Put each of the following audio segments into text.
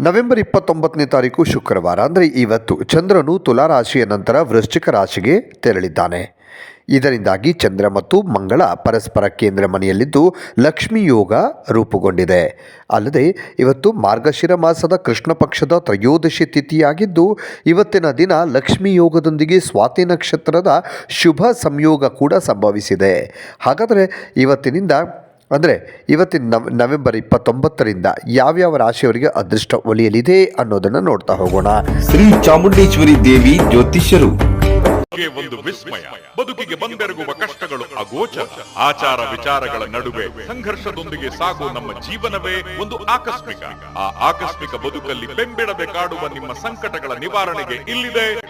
November ಇಪ್ಪತ್ತೊಂಬತ್ತನೇ ತಾರೀಕು ಶುಕ್ರವಾರ, ಅಂದರೆ ಇವತ್ತು, ಚಂದ್ರನು ತುಲಾರಾಶಿಯ ನಂತರ ವೃಶ್ಚಿಕ ರಾಶಿಗೆ ತೆರಳಿದ್ದಾನೆ. ಇದರಿಂದಾಗಿ ಚಂದ್ರ ಮತ್ತು ಮಂಗಳ ಪರಸ್ಪರ ಕೇಂದ್ರ ಮನೆಯಲ್ಲಿದ್ದು ಲಕ್ಷ್ಮೀ ಯೋಗ ರೂಪುಗೊಂಡಿದೆ. ಅಲ್ಲದೆ, ಇವತ್ತು ಮಾರ್ಗಶಿರ ಮಾಸದ ಕೃಷ್ಣ ಪಕ್ಷದ ತ್ರಯೋದಶಿ ತಿಥಿಯಾಗಿದ್ದು, ಇವತ್ತಿನ ದಿನ ಲಕ್ಷ್ಮೀ ಯೋಗದೊಂದಿಗೆ ಸ್ವಾತಿ ನಕ್ಷತ್ರದ ಶುಭ ಸಂಯೋಗ ಕೂಡ ಸಂಭವಿಸಿದೆ. ಹಾಗಾದರೆ, ಇವತ್ತಿನಿಂದ ಅಂದರೆ ಇವತ್ತಿನ ನವ್ ನವೆಂಬರ್ ಇಪ್ಪತ್ತೊಂಬತ್ತರಿಂದ ಯಾವ್ಯಾವ ರಾಶಿಯವರಿಗೆ ಅದೃಷ್ಟ ಒಲಿಯಲಿದೆ ಅನ್ನೋದನ್ನು ನೋಡ್ತಾ ಹೋಗೋಣ. ಶ್ರೀ ಚಾಮುಂಡೇಶ್ವರಿ ದೇವಿ ಜ್ಯೋತಿಷ್ಯರು. ಒಂದು ವಿಸ್ಮಯ ಬದುಕಿಗೆ ಬಂದೆರಗುವ ಕಷ್ಟಗಳು ಅಗೋಚರ. ಆಚಾರ ವಿಚಾರಗಳ ನಡುವೆ ಸಂಘರ್ಷದೊಂದಿಗೆ ಸಾಗುವ ನಮ್ಮ ಜೀವನವೇ ಒಂದು ಆಕಸ್ಮಿಕ. ಆ ಆಕಸ್ಮಿಕ ಬದುಕಲ್ಲಿ ಬೆಂಬಿಡಬೇಕಾಡುವ ನಿಮ್ಮ ಸಂಕಟಗಳ ನಿವಾರಣೆಗೆ ಇಲ್ಲಿದೆ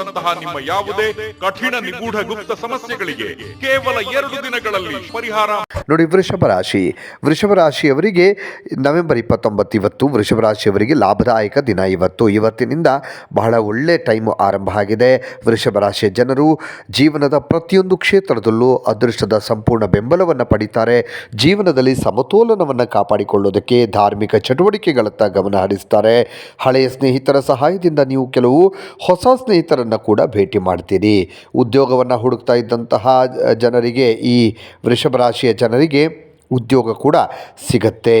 ವಶೀಕರಣದಂತಹ ನಿಮ್ಮ ಯಾವುದೇ ಕಠಿಣ ನಿಗೂಢ ಗುಪ್ತ ಸಮಸ್ಯೆಗಳಿಗೆ ಕೇವಲ ಎರಡು ದಿನಗಳಲ್ಲಿ ಪರಿಹಾರ. ನೋಡಿ, ವೃಷಭ ರಾಶಿ. ವೃಷಭ ರಾಶಿಯವರಿಗೆ ನವೆಂಬರ್ ಇಪ್ಪತ್ತೊಂಬತ್ತು ಇವತ್ತು, ವೃಷಭ ರಾಶಿಯವರಿಗೆ ಲಾಭದಾಯಕ ದಿನ ಇವತ್ತು. ಇವತ್ತಿನಿಂದ ಬಹಳ ಒಳ್ಳೆ ಟೈಮು ಆರಂಭ ಆಗಿದೆ. ವೃಷಭ ರಾಶಿಯ ಜನರು ಜೀವನದ ಪ್ರತಿಯೊಂದು ಕ್ಷೇತ್ರದಲ್ಲೂ ಅದೃಷ್ಟದ ಸಂಪೂರ್ಣ ಬೆಂಬಲವನ್ನು ಪಡಿತಾರೆ. ಜೀವನದಲ್ಲಿ ಸಮತೋಲನವನ್ನು ಕಾಪಾಡಿಕೊಳ್ಳೋದಕ್ಕೆ ಧಾರ್ಮಿಕ ಚಟುವಟಿಕೆಗಳತ್ತ ಗಮನ ಹರಿಸ್ತಾರೆ. ಹಳೆಯ ಸ್ನೇಹಿತರ ಸಹಾಯದಿಂದ ನೀವು ಕೆಲವು ಹೊಸ ಸ್ನೇಹಿತರನ್ನು ಕೂಡ ಭೇಟಿ ಮಾಡ್ತೀರಿ. ಉದ್ಯೋಗವನ್ನು ಹುಡುಕ್ತಾ ಇದ್ದಂತಹ ಜನರಿಗೆ ಈ ವೃಷಭ ರಾಶಿಯ ಜನರಿಗೆ ಉದ್ಯೋಗ ಕೂಡ ಸಿಗತ್ತೆ.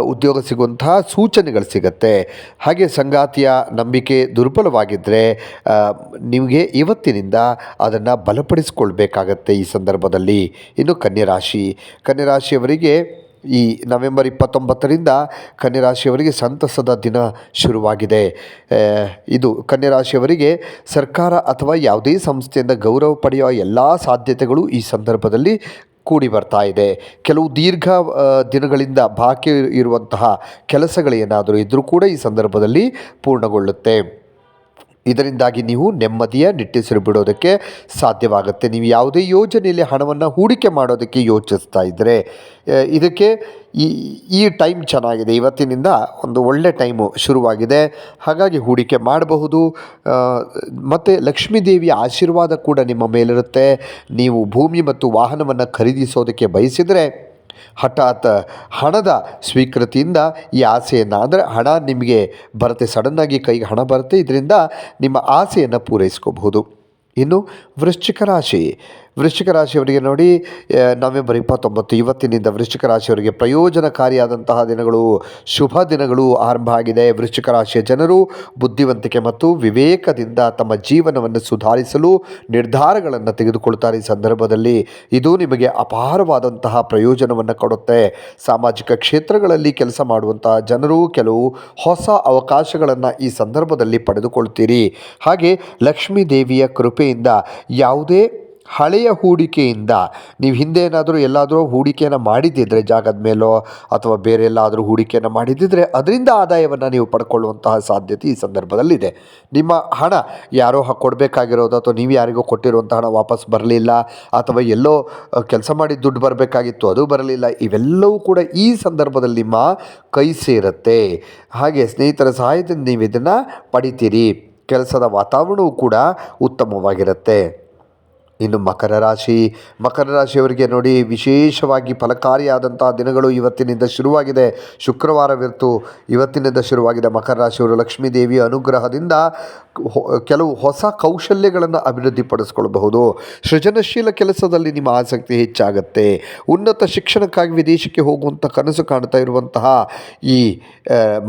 ಉದ್ಯೋಗ ಸಿಗುವಂತಹ ಸೂಚನೆಗಳು ಸಿಗತ್ತೆ. ಹಾಗೆ ಸಂಗಾತಿಯ ನಂಬಿಕೆ ದುರ್ಬಲವಾಗಿದ್ದರೆ ನಿಮಗೆ ಇವತ್ತಿನಿಂದ ಅದನ್ನು ಬಲಪಡಿಸಿಕೊಳ್ಬೇಕಾಗತ್ತೆ ಈ ಸಂದರ್ಭದಲ್ಲಿ. ಇನ್ನು ಕನ್ಯರಾಶಿ ಕನ್ಯರಾಶಿಯವರಿಗೆ ಈ ನವೆಂಬರ್ ಇಪ್ಪತ್ತೊಂಬತ್ತರಿಂದ ಕನ್ಯರಾಶಿಯವರಿಗೆ ಸಂತಸದ ದಿನ ಶುರುವಾಗಿದೆ. ಇದು ಕನ್ಯರಾಶಿಯವರಿಗೆ ಸರ್ಕಾರ ಅಥವಾ ಯಾವುದೇ ಸಂಸ್ಥೆಯಿಂದ ಗೌರವ ಪಡೆಯುವ ಎಲ್ಲ ಸಾಧ್ಯತೆಗಳು ಈ ಸಂದರ್ಭದಲ್ಲಿ ಕೂಡಿ ಬರ್ತಾ ಇದೆ. ಕೆಲವು ದೀರ್ಘ ದಿನಗಳಿಂದ ಬಾಕಿ ಇರುವಂತಹ ಕೆಲಸಗಳೇನಾದರೂ ಇದ್ದರೂ ಕೂಡ ಈ ಸಂದರ್ಭದಲ್ಲಿ ಪೂರ್ಣಗೊಳ್ಳುತ್ತೆ. ಇದರಿಂದಾಗಿ ನೀವು ನೆಮ್ಮದಿಯ ನಿಟ್ಟುಸಿರು ಬಿಡೋದಕ್ಕೆ ಸಾಧ್ಯವಾಗುತ್ತೆ. ನೀವು ಯಾವುದೇ ಯೋಜನೆಯಲ್ಲಿ ಹಣವನ್ನು ಹೂಡಿಕೆ ಮಾಡೋದಕ್ಕೆ ಯೋಚಿಸ್ತಾ ಇದ್ದರೆ ಇದಕ್ಕೆ ಈ ಈ ಟೈಮ್ ಚೆನ್ನಾಗಿದೆ. ಇವತ್ತಿನಿಂದ ಒಂದು ಒಳ್ಳೆ ಟೈಮು ಶುರುವಾಗಿದೆ. ಹಾಗಾಗಿ ಹೂಡಿಕೆ ಮಾಡಬಹುದು. ಮತ್ತು ಲಕ್ಷ್ಮೀ ದೇವಿಯ ಆಶೀರ್ವಾದ ಕೂಡ ನಿಮ್ಮ ಮೇಲಿರುತ್ತೆ. ನೀವು ಭೂಮಿ ಮತ್ತು ವಾಹನವನ್ನು ಖರೀದಿಸೋದಕ್ಕೆ ಬಯಸಿದರೆ ಹಠಾತ್ ಹಣದ ಸ್ವೀಕೃತಿಯಿಂದ ಈ ಆಸೆಯನ್ನು, ಅಂದರೆ ಹಣ ನಿಮಗೆ ಬರುತ್ತೆ ಸಡನ್ನಾಗಿ ಕೈಗೆ ಹಣ ಬರುತ್ತೆ, ಇದರಿಂದ ನಿಮ್ಮ ಆಸೆಯನ್ನು ಪೂರೈಸ್ಕೋಬಹುದು. ಇನ್ನು ವೃಶ್ಚಿಕ ರಾಶಿ ವೃಶ್ಚಿಕ ರಾಶಿಯವರಿಗೆ ನೋಡಿ ನವೆಂಬರ್ ಇಪ್ಪತ್ತೊಂಬತ್ತು ಇವತ್ತಿನಿಂದ ವೃಶ್ಚಿಕ ರಾಶಿಯವರಿಗೆ ಪ್ರಯೋಜನಕಾರಿಯಾದಂತಹ ದಿನಗಳು, ಶುಭ ದಿನಗಳು ಆರಂಭ ಆಗಿದೆ. ವೃಶ್ಚಿಕ ರಾಶಿಯ ಜನರು ಬುದ್ಧಿವಂತಿಕೆ ಮತ್ತು ವಿವೇಕದಿಂದ ತಮ್ಮ ಜೀವನವನ್ನು ಸುಧಾರಿಸಲು ನಿರ್ಧಾರಗಳನ್ನು ತೆಗೆದುಕೊಳ್ತಾರೆ ಈ ಸಂದರ್ಭದಲ್ಲಿ. ಇದು ನಿಮಗೆ ಅಪಾರವಾದಂತಹ ಪ್ರಯೋಜನವನ್ನು ಕೊಡುತ್ತೆ. ಸಾಮಾಜಿಕ ಕ್ಷೇತ್ರಗಳಲ್ಲಿ ಕೆಲಸ ಮಾಡುವಂತಹ ಜನರು ಕೆಲವು ಹೊಸ ಅವಕಾಶಗಳನ್ನು ಈ ಸಂದರ್ಭದಲ್ಲಿ ಪಡೆದುಕೊಳ್ತೀರಿ. ಹಾಗೆ ಲಕ್ಷ್ಮೀ ದೇವಿಯ ಕೃಪೆಯಿಂದ ಯಾವುದೇ ಹಳೆಯ ಹೂಡಿಕೆಯಿಂದ ನೀವು ಹಿಂದೆ ಏನಾದರೂ ಎಲ್ಲಾದರೂ ಹೂಡಿಕೆಯನ್ನು ಮಾಡಿದ್ದಿದ್ರೆ ಜಾಗದ ಮೇಲೋ ಅಥವಾ ಬೇರೆ ಎಲ್ಲಾದರೂ ಹೂಡಿಕೆಯನ್ನು ಮಾಡಿದ್ದಿದ್ರೆ ಅದರಿಂದ ಆದಾಯವನ್ನು ನೀವು ಪಡ್ಕೊಳ್ಳುವಂತಹ ಸಾಧ್ಯತೆ ಈ ಸಂದರ್ಭದಲ್ಲಿದೆ. ನಿಮ್ಮ ಹಣ ಯಾರೋ ಕೊಡಬೇಕಾಗಿರೋದು ಅಥವಾ ನೀವು ಯಾರಿಗೋ ಕೊಟ್ಟಿರುವಂಥ ಹಣ ವಾಪಸ್ ಬರಲಿಲ್ಲ ಅಥವಾ ಎಲ್ಲೋ ಕೆಲಸ ಮಾಡಿ ದುಡ್ಡು ಬರಬೇಕಾಗಿತ್ತು ಅದು ಬರಲಿಲ್ಲ, ಇವೆಲ್ಲವೂ ಕೂಡ ಈ ಸಂದರ್ಭದಲ್ಲಿ ನಿಮ್ಮ ಕೈ ಸೇರುತ್ತೆ. ಹಾಗೆ ಸ್ನೇಹಿತರ ಸಹಾಯದಿಂದ ನೀವು ಇದನ್ನು ಪಡಿತೀರಿ. ಕೆಲಸದ ವಾತಾವರಣವೂ ಕೂಡ ಉತ್ತಮವಾಗಿರುತ್ತೆ. ಇನ್ನು ಮಕರ ರಾಶಿ. ಮಕರ ರಾಶಿಯವರಿಗೆ ನೋಡಿ ವಿಶೇಷವಾಗಿ ಫಲಕಾರಿಯಾದಂಥ ದಿನಗಳು ಇವತ್ತಿನಿಂದ ಶುರುವಾಗಿದೆ. ಶುಕ್ರವಾರವಿರ್ತು ಇವತ್ತಿನಿಂದ ಶುರುವಾಗಿದೆ ಮಕರ ರಾಶಿಯವರು ಲಕ್ಷ್ಮೀ ದೇವಿಯ ಅನುಗ್ರಹದಿಂದ ಕೆಲವು ಹೊಸ ಕೌಶಲ್ಯಗಳನ್ನು ಅಭಿವೃದ್ಧಿಪಡಿಸ್ಕೊಳ್ಬಹುದು ಸೃಜನಶೀಲ ಕೆಲಸದಲ್ಲಿ ನಿಮ್ಮ ಆಸಕ್ತಿ ಹೆಚ್ಚಾಗುತ್ತೆ. ಉನ್ನತ ಶಿಕ್ಷಣಕ್ಕಾಗಿ ವಿದೇಶಕ್ಕೆ ಹೋಗುವಂಥ ಕನಸು ಕಾಣ್ತಾ ಇರುವಂತಹ ಈ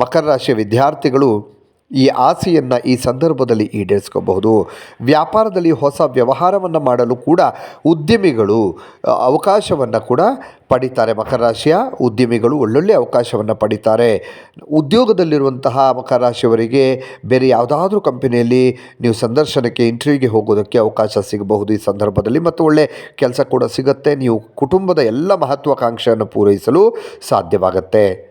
ಮಕರ ರಾಶಿಯ ವಿದ್ಯಾರ್ಥಿಗಳು ಈ ಆಸೆಯನ್ನು ಈ ಸಂದರ್ಭದಲ್ಲಿ ಈಡೇರಿಸ್ಕೋಬಹುದು. ವ್ಯಾಪಾರದಲ್ಲಿ ಹೊಸ ವ್ಯವಹಾರವನ್ನು ಮಾಡಲು ಕೂಡ ಉದ್ಯಮಿಗಳು ಅವಕಾಶವನ್ನು ಕೂಡ ಪಡಿತಾರೆ. ಮಕರ ರಾಶಿಯ ಉದ್ಯಮಿಗಳು ಒಳ್ಳೊಳ್ಳೆ ಅವಕಾಶವನ್ನು ಪಡಿತಾರೆ. ಉದ್ಯೋಗದಲ್ಲಿರುವಂತಹ ಮಕರ ರಾಶಿಯವರಿಗೆ ಬೇರೆ ಯಾವುದಾದ್ರೂ ಕಂಪನಿಯಲ್ಲಿ ನೀವು ಸಂದರ್ಶನಕ್ಕೆ ಇಂಟರ್ವ್ಯೂಗೆ ಹೋಗೋದಕ್ಕೆ ಅವಕಾಶ ಸಿಗಬಹುದು ಈ ಸಂದರ್ಭದಲ್ಲಿ ಮತ್ತು ಒಳ್ಳೆ ಕೆಲಸ ಕೂಡ ಸಿಗುತ್ತೆ. ನೀವು ಕುಟುಂಬದ ಎಲ್ಲ ಮಹತ್ವಾಕಾಂಕ್ಷೆಯನ್ನು ಪೂರೈಸಲು ಸಾಧ್ಯವಾಗುತ್ತೆ.